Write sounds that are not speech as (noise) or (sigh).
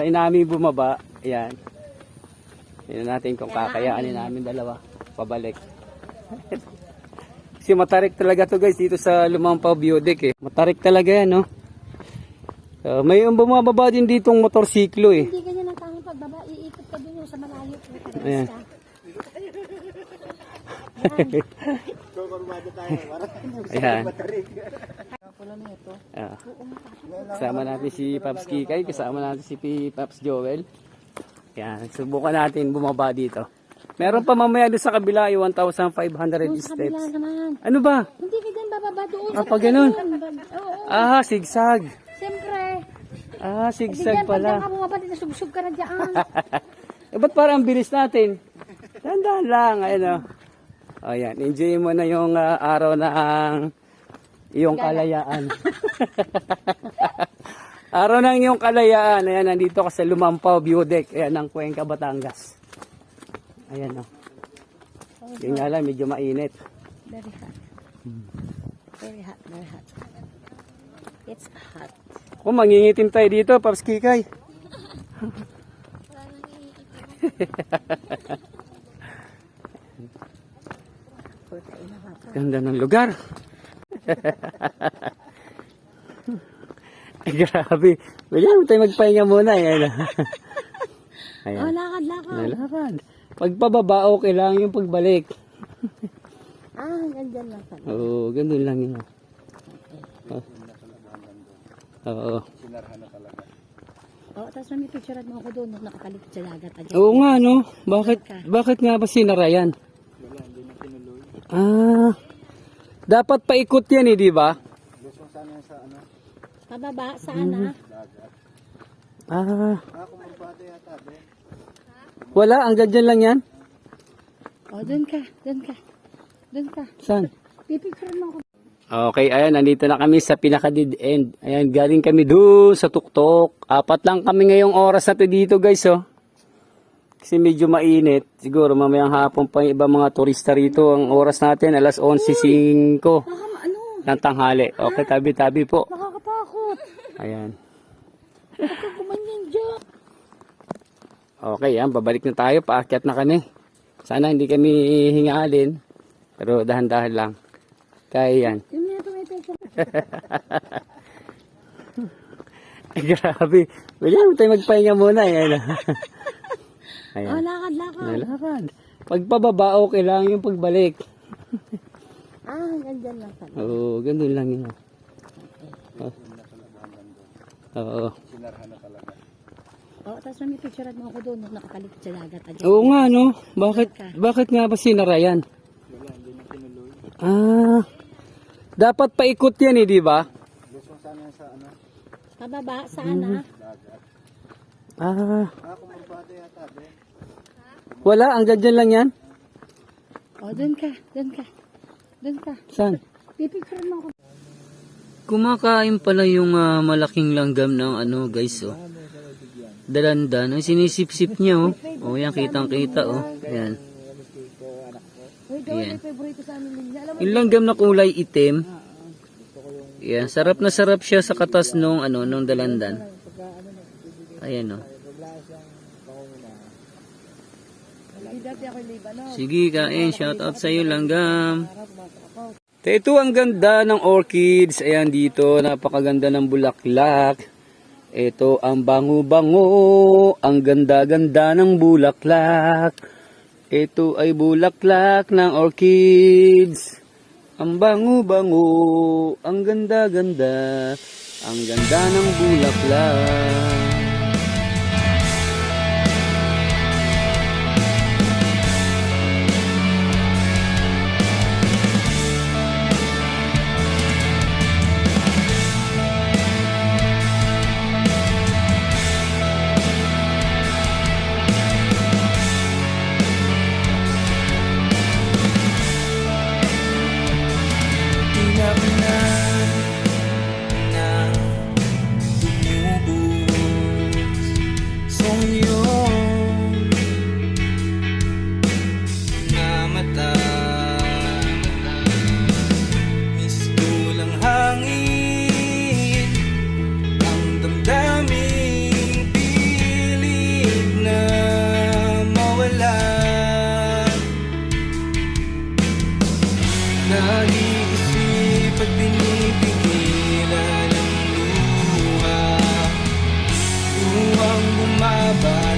Try namin bumaba. Ayan. Tingnan natin kung kakayaanin namin dalawa. Pabalik. (laughs) Kasi matarik talaga to guys dito sa Lumampaw View Deck eh. Matarik talaga yan no. Uh, may yung bumababa din ditong motorsiklo eh. Hindi ganyan ang tanging pagbaba. Iikot ka yung sa malayo. Ayan. Ayan. (laughs) Ah. Kasama natin si Paps Kikay, kasama natin si Paps Joel. Yan, subukan natin bumaba dito. Meron pa mamaya doon sa kabila, yung 1,500 Doon sa kabila steps. naman. Ano ba? Hindi ka dyan bababa doon. Ah, pag ganun. Oo. Ah, sigsag. Siyempre. Ah, Hindi sigsag pag dyan ka pala. bumaba, sugsug ka na dyan. (laughs) eh, ba't parang ang bilis natin? Tandaan lang, ayun o. O yan, enjoy mo na yung ah, araw na ang iyong kalayaan. (laughs) araw ng iyong kalayaan. Ayan, nandito ka sa Lumampaw View Deck. Ayan, ang Cuenca, Batangas. Ayan o. Yung nga lang, medyo mainit. Very hot. Very hot, very hot. It's hot. Kung mangingitim tayo dito, Paps Kikay. Ganda ng lugar. Ay, (laughs) grabe. Bigyan mo tayo magpahinga muna. eh. Ayan. (laughs) Ayan. Oh, lakad, lakad. Nalakan. Pagpababa, okay lang yung pagbalik. (laughs) Ah, ganyan lang pala. Oo, ganun lang yun. Oh. Oo. Oh, tapos may picture mo ako doon, nung nakatalipid sa dagat. Oo nga, no? Bakit, bakit nga ba sinara yan? Ah, dapat paikot yan eh, di ba? Pababa, saan ah? Ah. Wala, ang dyan lang yan? Oh, doon ka, doon ka. Doon ka. Saan? Pipicture mo ako. Okay, ayan, nandito na kami sa pinaka-dead end. Ayan, galing kami doon sa tuktok. Apat lang kami ngayong oras na to dito, guys, oh. Kasi medyo mainit. Siguro mamayang hapon pa yung ibang mga turista rito. Ang oras natin, alas 11.05 Baka ano, ng tanghali. Okay, tabi-tabi po. nakakatakot. Ayan. Huwag. Okay, yan, babalik na tayo. Paakyat na kami. Sana hindi kami hingalin. Pero dahan-dahan lang. Kaya yan. Ay, (laughs) grabe. Mo tayo magpahinga muna. Ayan. (laughs) Oh, lakad, lakad. Nalakan. Pagpababa, okay lang yung pagbalik. Ah, ganyan lang pala. Oo, ganun lang yun. Oh. Oo. Oh, tapos may picture mo ako doon, nung sa dagat. Oo nga, no? Bakit, bakit nga ba sinara yan? Ah, dapat paikot yan eh, di ba? Pababa, saan ah? Ah. Wala, ang dyan lang yan? Oh, doon ka, doon ka. Doon ka. Saan? Pipicture mo ako. Kumakain pala yung ah, malaking langgam ng ano guys oh. Dalandan. Ang sinisip-sip niya oh. Oh yan kitang kita oh. Yan. Yan. Yung langgam na kulay itim. Yan. Sarap na sarap siya sa katas nung ano nung dalandan. Ayan oh. hindi dati ako yung liba, no? Sige kain. Shout out sa iyo langgam. Ito ang ganda ng orchids. Ayan dito. Napakaganda ng bulaklak. Ito ang bango-bango. Ang ganda-ganda ng bulaklak. Ito ay bulaklak ng orchids. Ang bango-bango. Ang ganda-ganda. Ang ganda ng bulaklak. Nag-iisip at pinipigilan ang luha. Luhang bumaba